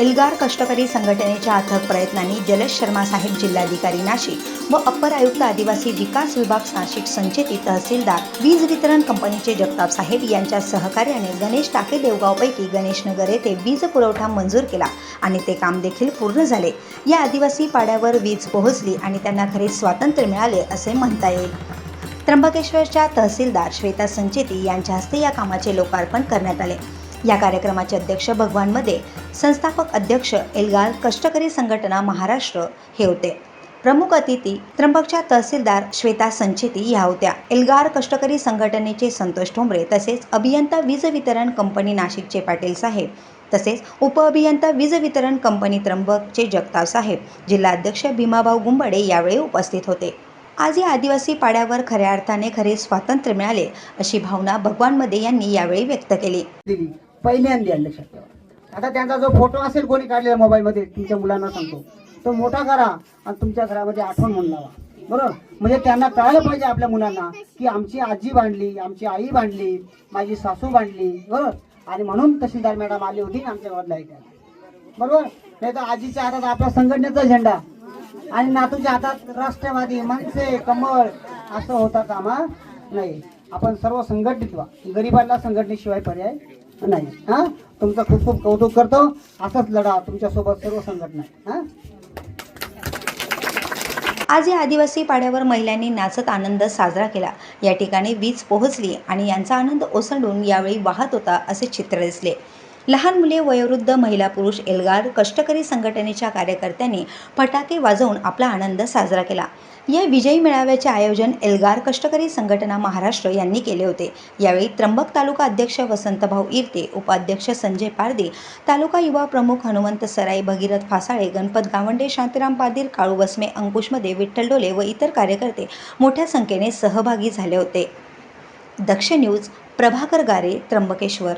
एल्गार कष्टकरी संघटनेच्या अथक प्रयत्नांनी जलज शर्मा साहेब जिल्हाधिकारी नाशिक व अप्पर आयुक्त आदिवासी विकास विभाग नाशिक संचेती तहसीलदार वीज वितरण कंपनीचे जगताप साहेब यांच्या सहकार्याने गणेश टाके देवगावपैकी गणेशनगर येथे वीज पुरवठा मंजूर केला आणि ते काम देखील पूर्ण झाले. या आदिवासी पाड्यावर वीज पोहोचली आणि त्यांना खरे स्वातंत्र्य मिळाले असे म्हणता येईल. त्र्यंबकेश्वरच्या तहसीलदार श्वेता संचेती यांच्या हस्ते या कामाचे लोकार्पण करण्यात आले. या कार्यक्रमाचे अध्यक्ष भगवानमध्ये संस्थापक अध्यक्ष एल्गार कष्टकरी संघटना महाराष्ट्र हे होते. प्रमुख अतिथी त्र्यंबकच्या तहसीलदार श्वेता संचेती ह्या होत्या. एल्गार कष्टकरी संघटनेचे संतोष ठोंबरे तसेच अभियंता वीज वितरण कंपनी नाशिकचे पाटील साहेब तसेच उपअभियंता वीज वितरण कंपनी त्र्यंबकचे जगताव साहेब जिल्हाध्यक्ष भीमाभाऊ गुंबडे यावेळी उपस्थित होते. आज या आदिवासी पाड्यावर खऱ्या अर्थाने खरे स्वातंत्र्य मिळाले अशी भावना भगवान भगवानमध्ये यांनी यावेळी व्यक्त केली. पहिल्यांदा लक्षात ठेवा. आता त्यांचा जो फोटो असेल कोणी काढलेला मोबाईलमध्ये तुमच्या मुलांना सांगतो तो मोठा करा आणि तुमच्या घरामध्ये आठवण म्हणून लावा. बरोबर? म्हणजे त्यांना कळलं पाहिजे आपल्या मुलांना की आमची आजी बांधली आमची आई बांधली माझी सासू बांधली बरोबर? आणि म्हणून तहसीलदार मॅडम आली होती आमच्या गावात लाइट बरोबर? नाही तर आजीच्या हातात आपल्या संघटनेचा झेंडा आणि नातूच्या हातात राष्ट्रवादी मनसे कमळ असं होता कामा नाही आपण सर्व संघटित व्हा. गरिबांना संघटनेशिवाय पर्याय नाही. हा? तुमचं खूप खूप कौतुक करतो. असंच लढा तुमच्यासोबत सर्व संघटना हा? आज या आदिवासी पाड्यावर महिलांनी नाचत आनंद साजरा केला. या ठिकाणी वीज पोहोचली आणि यांचा आनंद ओसंडून यावेळी वाहत होता असे चित्र दिसले. लहान मुले वयोवृद्ध महिला पुरुष एल्गार कष्टकरी संघटनेच्या कार्यकर्त्यांनी फटाके वाजवून आपला आनंद साजरा केला. या विजयी मेळाव्याचे आयोजन एल्गार कष्टकरी संघटना महाराष्ट्र यांनी केले होते. यावेळी त्र्यंबक तालुका अध्यक्ष वसंतभाऊ इरते उपाध्यक्ष संजय पारदे तालुका युवा प्रमुख हनुमंत सराई भगीरथ फासाळे गणपत गावंडे शांतीराम पादीर काळू बसमे अंकुशमध्ये विठ्ठल डोले व इतर कार्यकर्ते मोठ्या संख्येने सहभागी झाले होते. दक्ष न्यूज प्रभाकर गारे त्र्यंबकेश्वर.